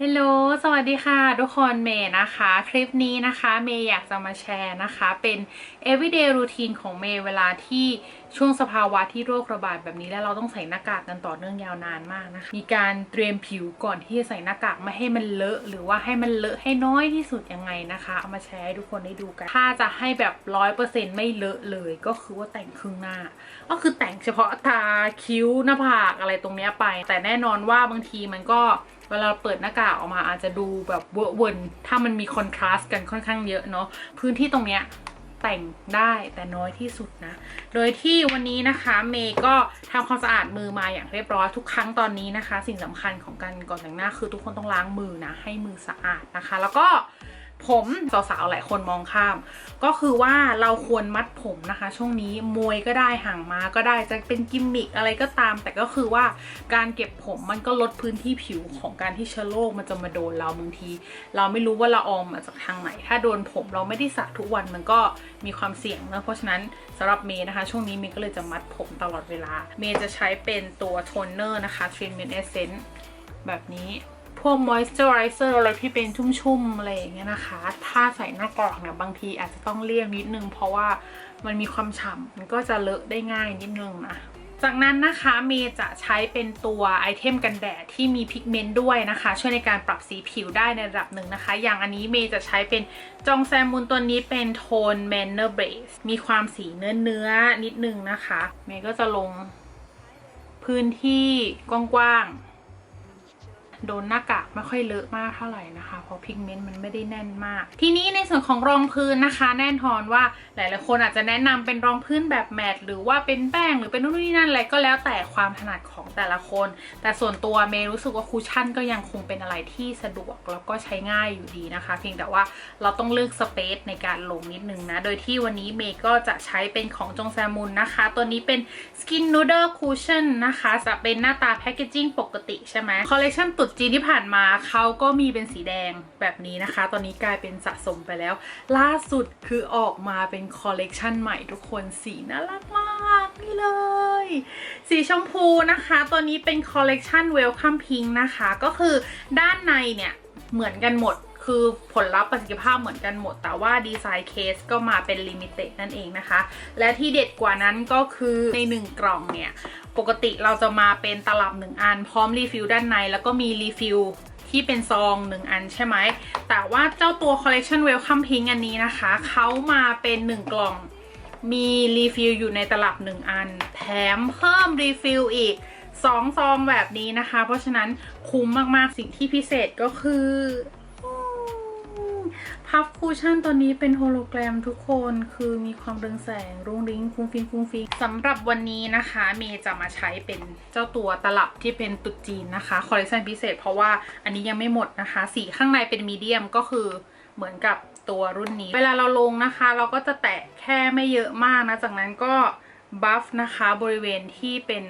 ฮัลโหล สวัสดีค่ะ ทุกคนเมย์นะคะ คลิปนี้นะคะ เมย์อยากจะมาแชร์นะคะ เป็น everyday routine ของเมย์เวลาที่ช่วงสภาวะที่โรคระบาดแบบนี้ แล้วเราต้องใส่หน้ากากกันต่อเนื่องยาวนานมากนะคะ มีการเตรียมผิวก่อนที่จะใส่หน้ากากไม่ให้มันเลอะ หรือว่าให้มันเลอะให้น้อยที่สุดยังไงนะคะ เอามาแชร์ให้ทุกคนได้ดูกัน ถ้าจะให้แบบร้อยเปอร์เซ็นต์ไม่เลอะเลย ก็คือว่าแต่งครึ่งหน้า ก็คือแต่งเฉพาะตาคิ้วหน้าผากอะไรตรงเนี้ยไป แต่แน่นอนว่าบางทีมันก็ เวลาเปิดหน้ากากออกมาอาจจะดูแบบเวอร์เวิร์นถ้ามันมีคอนทราสต์กันค่อนข้างเยอะเนาะพื้นที่ตรงเนี้ยแต่งได้แต่น้อยที่สุดนะ โดยที่วันนี้นะคะเมย์ก็ทำความสะอาดมือมาอย่างเรียบร้อยทุกครั้งตอนนี้นะคะ สิ่งสำคัญของการก่อนแต่งหน้าคือทุกคนต้องล้างมือนะให้มือสะอาดนะคะ แล้วก็ ผมสาวๆหลายคนมองข้าม ก็คือว่าเราควรมัดผมนะคะ ช่วงนี้มวยก็ได้ห่างมาก็ได้จะเป็นกิมมิกอะไรก็ตาม แต่ก็คือว่าการเก็บผมมันก็ลดพื้นที่ผิวของการที่เชื้อโรคมันจะมาโดนเราบางที เราไม่รู้ว่าละอองมาจากทางไหน ถ้าโดนผมเราไม่ได้สระทุกวันมันก็มีความเสี่ยงนะเพราะฉะนั้นสำหรับเมย์นะคะ ช่วงนี้เมย์ก็เลยจะมัดผมตลอดเวลา เมย์จะใช้เป็นตัวโทนเนอร์นะคะ Treatment Essence แบบนี้ วก moisturizer อร์อะไรที่เป็นชุ่มๆอะไรอย่างเงี้ยนะคะ ถ้าใส่หน้ากากเนี่ยบางทีอาจจะต้องเลี่ยงนิดนึง เพราะว่ามันมีความฉ่ำมันก็จะเลอะได้ง่ายนิดนึงนะจากนั้นนะคะเมย์จะใช้เป็นตัวไอเทมกันแดดที่มีพิกเมนต์ด้วยนะคะ ช่วยในการปรับสีผิวได้ในระดับหนึ่งนะคะ อย่างอันนี้เมย์จะใช้เป็นจองแซมมูนตัวนี้เป็นโทน Manner Base มีความสีเนื้อเนื้อๆนิดนึงนะคะ เมย์ก็จะลงพื้นที่กว้างๆ โดนหน้ากากไม่ค่อยเลอะมากเท่าไหร่นะคะ เพราะพิกเมนต์มันไม่ได้แน่นมาก ทีนี้ในส่วนของรองพื้นนะคะ แน่นอนว่าหลายๆคนอาจจะแนะนำเป็นรองพื้นแบบแมตต์หรือว่าเป็นแป้งหรือเป็นนู่นนี่นั่นอะไรก็แล้วแต่ความถนัดของแต่ละคน แต่ส่วนตัวเมย์รู้สึกว่าคูชั่นก็ยังคงเป็นอะไรที่สะดวกแล้วก็ใช้ง่ายอยู่ดีนะคะ เพียงแต่ว่าเราต้องเลือกสเปซในการลงนิดนึงนะ โดยที่วันนี้เมย์ก็จะใช้เป็นของจงแซมุนนะคะ ตัวนี้เป็น Skin Noodle Cushion นะคะ จะเป็นหน้าตาแพคเกจิ้งปกติใช่ไหมคอลเลคชันตุดจีนที่ผ่านมาเขาก็มีเป็นสีแดงแบบนี้นะคะ ตอนนี้กลายเป็นสะสมไปแล้ว ล่าสุดคือออกมาเป็นคอลเลกชันใหม่ทุกคนสีน่ารักมากนี่เลย สีชมพูนะคะ ตัวนี้เป็นคอลเลกชัน Welcome Pink นะคะ ก็คือด้านในเนี่ยเหมือนกันหมดคือผลลัพธ์ประสิทธิภาพเหมือนกันหมด แต่ว่าดีไซน์เคสก็มาเป็นลิมิเต็ดนั่นเองนะคะ และที่เด็ดกว่านั้นก็คือใน 1 กล่องเนี่ย ปกติเราจะมาเป็นตลับ1อัน พร้อมรีฟิลด้านใน แล้วก็มีรีฟิลที่เป็นซอง1อันใช่ไหม แต่ว่าเจ้าตัว Collection Welcome Pink อันนี้นะคะ เขามาเป็น1กล่อง มีรีฟิลอยู่ในตลับ1อัน แถมเพิ่มรีฟิลอีก2ซองแบบนี้นะคะ เพราะฉะนั้นคุ้มมากๆ สิ่งที่พิเศษก็คือ พัฟคูชั่นตัวนี้เป็นโฮโลแกรมทุกคนคือมีความเรืองแสง รุ้งริ้งฟุ้งฟิ้งฟุ้งฟิ้งสำหรับวันนี้นะคะ เมย์จะมาใช้เป็นเจ้าตัวตลับที่เป็นตุดจีนนะคะคอลเลคชันพิเศษ เพราะว่าอันนี้ยังไม่หมดนะคะ สีข้างในเป็นมีเดียมก็คือเหมือนกับตัวรุ่นนี้ เวลาเราลงนะคะ เราก็จะแตะแค่ไม่เยอะมากนะจากนั้นก็ บัฟนะคะบริเวณที่เป็น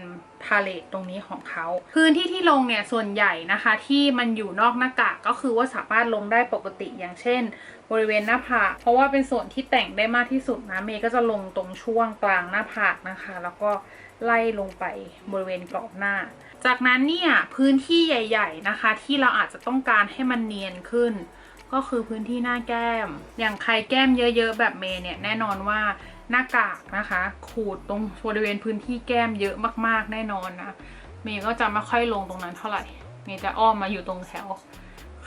พาเลตตรงนี้ของเขา พื้นที่ที่ลงเนี่ยส่วนใหญ่นะคะ ที่มันอยู่นอกหน้ากากก็คือว่าสามารถลงได้ปกติอย่างเช่น บริเวณหน้าผากเพราะว่าเป็นส่วนที่แต่งได้มากที่สุดนะเมย์ก็จะลงตรงช่วงกลางหน้าผากนะคะ แล้วก็ไล่ลงไปบริเวณกรอบหน้า จากนั้นเนี่ยพื้นที่ใหญ่ ๆนะคะ ที่เราอาจจะต้องการให้มันเนียนขึ้น ก็คือพื้นที่หน้าแก้ม อย่างใครแก้มเยอะ ๆ แบบเมย์เนี่ยแน่นอนว่า หน้ากากนะคะ ขูดตรงบริเวณพื้นที่แก้มเยอะมากๆแน่นอนนะเมย์ก็จะไม่ค่อยลงตรงนั้นเท่าไหร่เมย์จะอ้อมมาอยู่ตรงแถว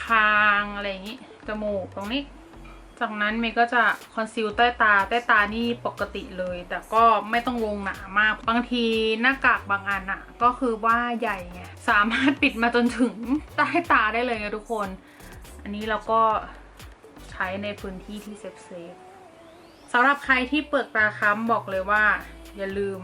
คางอะไรอย่างนี้จมูกตรงนี้ จากนั้นเมย์ก็จะคอนซีลใต้ตาใต้ตานี่ปกติเลย แต่ก็ไม่ต้องลงหนามาก บางทีหน้ากากบางอันอะก็คือว่าใหญ่ไงสามารถปิดมาจนถึงใต้ตาได้เลยนะทุกคน อันนี้เราก็ใช้ในพื้นที่ที่เซฟเซฟ สำหรับใครที่เปลือกตาค้ำบอกเลยว่า อย่าลืม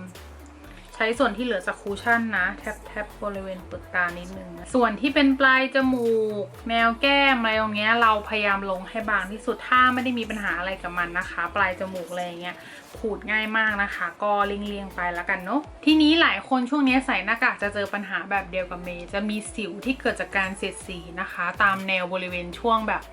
ใช้ส่วนที่เหลือจากคูชั่นนะ แทบแทบบริเวณเปลือกตานิดนึงส่วนที่เป็นปลายจมูก แนวแก้มอะไรตรงเนี้ย เราพยายามลงให้บางที่สุดถ้าไม่ได้มีปัญหาอะไรกับมันนะคะ ปลายจมูกอะไรอย่างเงี้ย ขูดง่ายมากนะคะ ก็เรียงๆไปแล้วกันเนาะทีนี้หลายคนช่วงนี้ใส่หน้ากากจะเจอปัญหาแบบเดียวกับเมย์จะมีสิวที่เกิดจากการเสียดสีนะคะ ตามแนวบริเวณช่วงแบบ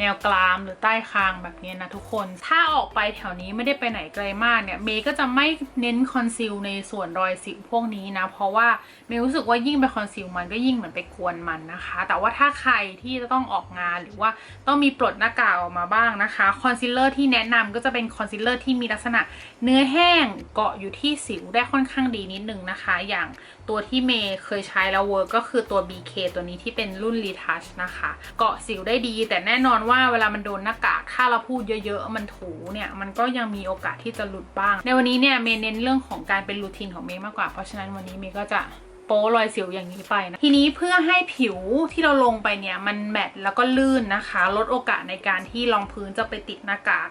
แนวกรามหรือใต้คางแบบนี้นะทุกคน ถ้าออกไปแถวนี้ไม่ได้ไปไหนไกลมากเนี่ยเมย์ก็จะไม่เน้นคอนซีลในส่วนรอยสิวพวกนี้นะ เพราะว่าเมย์รู้สึกว่ายิ่งไปคอนซีลมันก็ยิ่งเหมือนไปกวนมันนะคะ แต่ว่าถ้าใครที่จะต้องออกงานหรือว่าต้องมีปลดหน้ากากออกมาบ้างนะคะ คอนซีลเลอร์ที่แนะนำก็จะเป็นคอนซีลเลอร์ที่มีลักษณะเนื้อแห้งเกาะอยู่ที่สิวได้ค่อนข้างดีนิดนึงนะคะ อย่างตัวที่เมย์เคยใช้แล้วเวิร์กก็คือตัว BK ตัวนี้ที่เป็นรุ่น Retouch นะคะ เกาะสิวได้ดี แต่แน่นอนว่าเวลามันโดนหน้ากาก ถ้าเราพูดเยอะๆ มันถูเนี่ยมันก็ยังมีโอกาสที่จะหลุดบ้าง ในวันนี้เนี่ยเมย์เน้นเรื่องของการเป็นรูทีนของเมย์มากกว่า เพราะฉะนั้นวันนี้เมย์ก็จะ โป๊รอยสิวอย่างนี้ไปนะทีนี้เพื่อให้ผิวที่เราลงไปเนี่ยมันแมตแล้วก็ลื่นนะคะ ลดโอกาสในการที่รองพื้นจะไปติดหน้ากาก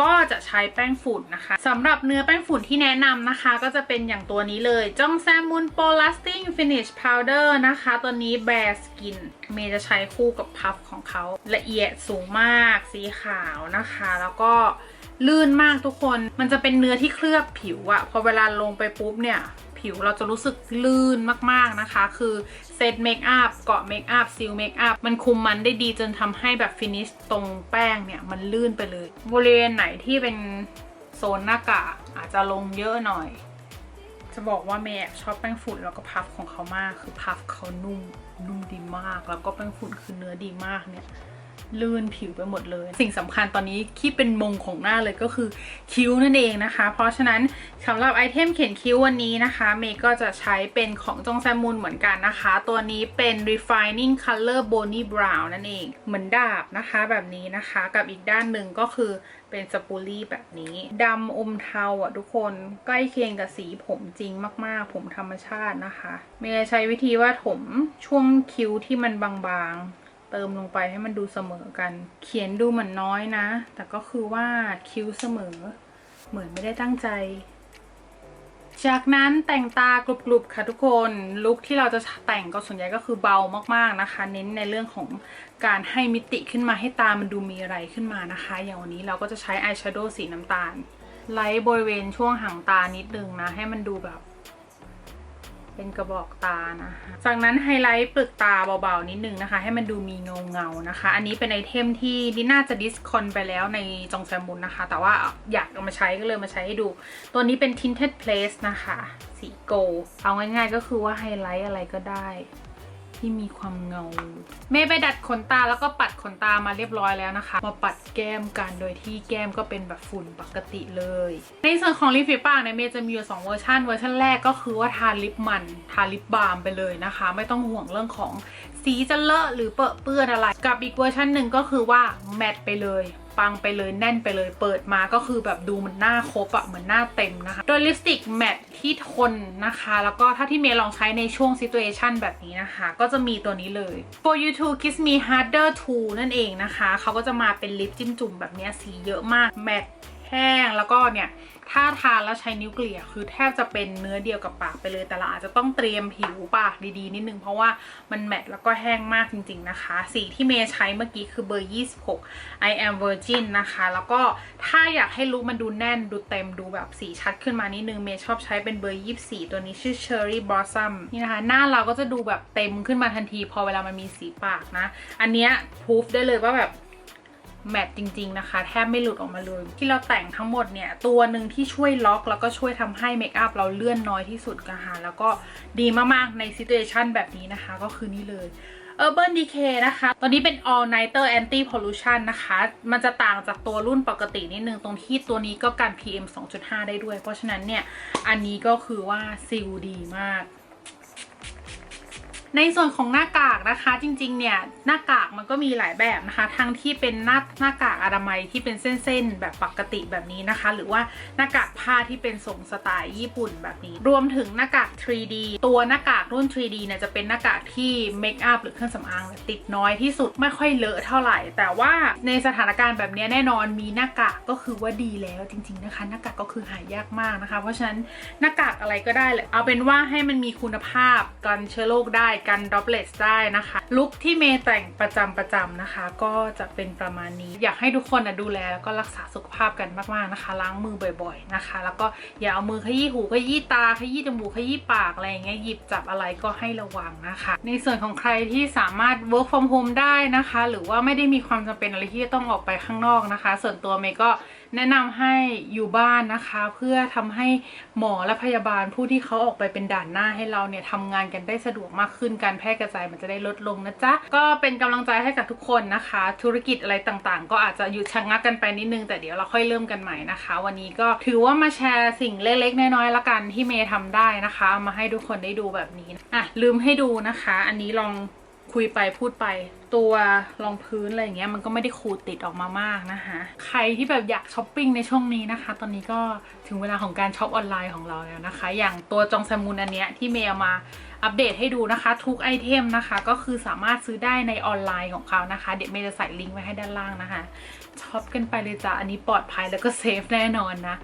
ก็จะใช้แป้งฝุ่นนะคะสำหรับเนื้อแป้งฝุ่นที่แนะนำนะคะ ก็จะเป็นอย่างตัวนี้เลยจ้องแซมมูนโปรลัสติ้งฟินิชพาวเดอร์นะคะ ตัวนี้แบร์สกินเมย์จะใช้คู่กับพัฟของเขาละเอียดสูงมากสีขาวนะคะ แล้วก็ลื่นมากทุกคน มันจะเป็นเนื้อที่เคลือบผิวอะพอเวลาลงไปปุ๊บเนี่ย ผิว เราจะรู้สึกลื่นมากๆนะคะ คือเซตเมคอัพเกาะเมคอัพซิลเมคอัพมันคุมมันได้ดีจนทำให้แบบฟินิชตรงแป้งเนี่ย มันลื่นไปเลย บริเวณไหนที่เป็นโซนหน้ากากอาจจะลงเยอะหน่อย จะบอกว่าเมย์แอบชอบแป้งฝุ่นแล้วก็พัฟของเขามาก คือพัฟเขานุ่มนุ่มดีมาก แล้วก็แป้งฝุ่นคือเนื้อดีมากเนี่ย ลื่นผิวไปหมดเลย สิ่งสำคัญตอนนี้ที่เป็นมงของหน้าเลยก็คือคิ้วนั่นเองนะคะ เพราะฉะนั้นสำหรับไอเทมเขียนคิ้ววันนี้นะคะ เมย์ก็จะใช้เป็นของจงแซมมูนเหมือนกันนะคะ ตัวนี้เป็น refining color bony brown นั่นเอง เหมือนดาบนะคะแบบนี้นะคะ กับอีกด้านหนึ่งก็คือเป็นสปูลี่แบบนี้ดำอมเทาอะทุกคนใกล้เคียงกับสีผมจริงมาก ๆ ผมธรรมชาตินะคะ เมย์ใช้วิธีว่าถมช่วงคิ้วที่มันบางๆ เติมลงไปให้มันดูเสมอกัน เขียนดูเหมือนน้อยนะ แต่ก็คือว่าคิ้วเสมอ เหมือนไม่ได้ตั้งใจ จากนั้นแต่งตากรุบๆค่ะทุกคนลุคที่เราจะแต่งก็ส่วนใหญ่ก็คือเบามากๆนะคะ เน้นในเรื่องของการให้มิติขึ้นมาให้ตามันดูมีอะไรขึ้นมานะคะ อย่างวันนี้เราก็จะใช้อายแชโดว์สีน้ำตาลไลท์บริเวณช่วงหางตานิดนึงนะ ให้มันดูแบบ เป็นกระบอกตานะคะจากนั้นไฮไลท์เปลือกตาเบาๆนิดนึงนะคะ ให้มันดูมีเงาเงานะคะ อันนี้เป็นไอเทมที่ดิน่าจะดิสคอนไปแล้วในจองแซมบุนนะคะ แต่ว่าอยากเอามาใช้ก็เลยมาใช้ให้ดู ตัวนี้เป็น tinted place นะคะ สีโกล์เอาง่ายๆก็คือว่าไฮไลท์อะไรก็ได้ ที่มีความเงา เมย์ไปดัดขนตาแล้วก็ปัดขนตามาเรียบร้อยแล้วนะคะ มาปัดแก้มกันโดยที่แก้มก็เป็นแบบฝุ่นปกติเลย ในส่วนของลิปฝีปากเนี่ยเมย์จะมีอยู่สองเวอร์ชันเวอร์ชันแรกก็คือว่าทาลิปมันทาลิปบาล์มไปเลยนะคะ ไม่ต้องห่วงเรื่องของสีจะเลอะหรือเปอะเปื้อนอะไร กับอีกเวอร์ชันหนึ่งก็คือว่าแมตต์ไปเลย ปังไปเลยแน่นไปเลย เปิดมาก็คือแบบดูเหมือนหน้าครบอะเหมือนหน้าเต็มนะคะ โดยลิปสติกแมตที่ทนนะคะ แล้วก็ถ้าที่เมย์ลองใช้ในช่วงซิตูเอชันแบบนี้นะคะ ก็จะมีตัวนี้เลย For You to Kiss Me Harder To นั่นเองนะคะ เขาก็จะมาเป็นลิปจิ้มจุ่มแบบเนี้ยสีเยอะมากแมต ห้งแล้วก็เนี่ยถ้าทานแล้วใช้นิ้วเกลี่ยคือแทบจะเป็นเนื้อเดียวกับปากไปเลย แต่เราอาจจะต้องเตรียมผิวปากดีๆนิดนึงเพราะว่ามันแมตแล้วก็แห้งมากจริงๆนะคะ สีที่เมย์ใช้เมื่อกี้คือเบอร์ 26 I am virgin นะคะ แล้วก็ถ้าอยากให้ลุคมันดูแน่นดูเต็มดูแบบสีชัดขึ้นมานิดนึงเมย์ชอบใช้เป็นเบอร์ 24 ตัวนี้ชื่อ cherry blossom นี่นะคะ หน้าเราก็จะดูแบบเต็มขึ้นมาทันที พอเวลามันมีสีปากนะ อันเนี้ยพูฟได้เลยว่าแบบ แมตต์จริงๆนะคะ แทบไม่หลุดออกมาเลย ที่เราแต่งทั้งหมดเนี่ย ตัวหนึ่งที่ช่วยล็อก แล้วก็ช่วยทำให้เมคอัพเราเลื่อนน้อยที่สุดนะคะแล้วก็ดีมากๆในซิ t u a ชันแบบนี้นะคะ ก็คือนี่เลย Urban Decay นะคะ ตัวนี้เป็น All Nighter Anti Pollution นะคะ มันจะต่างจากตัวรุ่นปกตินิดนึง ตรงที่ตัวนี้ก็กัน PM 2.5 ได้ด้วย เพราะฉะนั้นเนี่ย อันนี้ก็คือว่าซิลดีมาก ในส่วนของหน้ากากนะคะจริงๆเนี่ยหน้ากากมันก็มีหลายแบบนะคะ ทั้งที่เป็นหน้าหน้ากากอนามัยที่เป็นเส้นๆแบบปกติแบบนี้นะคะ หรือว่าหน้ากากผ้าที่เป็นทรงสไตล์ญี่ปุ่นแบบนี้ รวมถึงหน้ากาก 3D ตัวหน้ากากรุ่น 3D เนี่ยจะเป็นหน้ากากที่เมคอัพหรือเครื่องสำอางติดน้อยที่สุดไม่ค่อยเลอะเท่าไหร่ แต่ว่าในสถานการณ์แบบนี้แน่นอนมีหน้ากากก็คือว่าดีแล้วจริง ๆนะคะ หน้ากากก็คือหายากมากนะคะ เพราะฉะนั้นหน้ากากอะไรก็ได้เลยเอาเป็นว่าให้มันมีคุณภาพกันเชื้อโรคได้กันดรอปเลสได้นะคะลุคที่เมย์แต่งประจำประจำนะคะ ก็จะเป็นประมาณนี้ อยากให้ทุกคนนะดูแลแล้วก็รักษาสุขภาพกันมากๆนะคะ ล้างมือบ่อย ๆนะคะ แล้วก็อย่าเอามือขยี้หูขยี้ตาขยี้จมูกขยี้ปากอะไรอย่างเงี้ยหยิบจับอะไรก็ให้ระวังนะคะ ในส่วนของใครที่สามารถ work from home ได้นะคะ หรือว่าไม่ได้มีความจำเป็นอะไรที่จะต้องออกไปข้างนอกนะคะ ส่วนตัวเมย์ก็ แนะนำให้อยู่บ้านนะคะ เพื่อทำให้หมอและพยาบาลผู้ที่เขาออกไปเป็นด่านหน้าให้เราเนี่ยทำงานกันได้สะดวกมากขึ้นการแพร่กระจายมันจะได้ลดลงนะจ๊ะ ก็เป็นกำลังใจให้กับทุกคนนะคะ ธุรกิจอะไรต่างๆ ก็อาจจะหยุดชะงักกันไปนิดนึงแต่เดี๋ยวเราค่อยเริ่มกันใหม่นะคะ วันนี้ก็ถือว่ามาแชร์สิ่งเล็กๆน้อยๆละกันที่เมย์ทำได้นะคะ มาให้ทุกคนได้ดูแบบนี้อะลืมให้ดูนะคะ อันนี้ลอง คุยไปพูดไป ตัวรองพื้นอะไรอย่างเงี้ยมันก็ไม่ได้ขูดติดออกมามากนะคะใครที่แบบอยากช้อปปิ้งในช่วงนี้นะคะ ตอนนี้ก็ถึงเวลาของการช็อปออนไลน์ของเราแล้วนะคะ อย่างตัวจองแซมูนอันเนี้ยที่เมย์เอามาอัปเดตให้ดูนะคะ ทุกไอเทมนะคะ ก็คือสามารถซื้อได้ในออนไลน์ของเขานะคะ เดี๋ยวเมย์จะใส่ลิงก์ไว้ให้ด้านล่างนะคะช็อปกันไปเลยจ้ะอันนี้ปลอดภัยแล้วก็เซฟแน่นอนนะ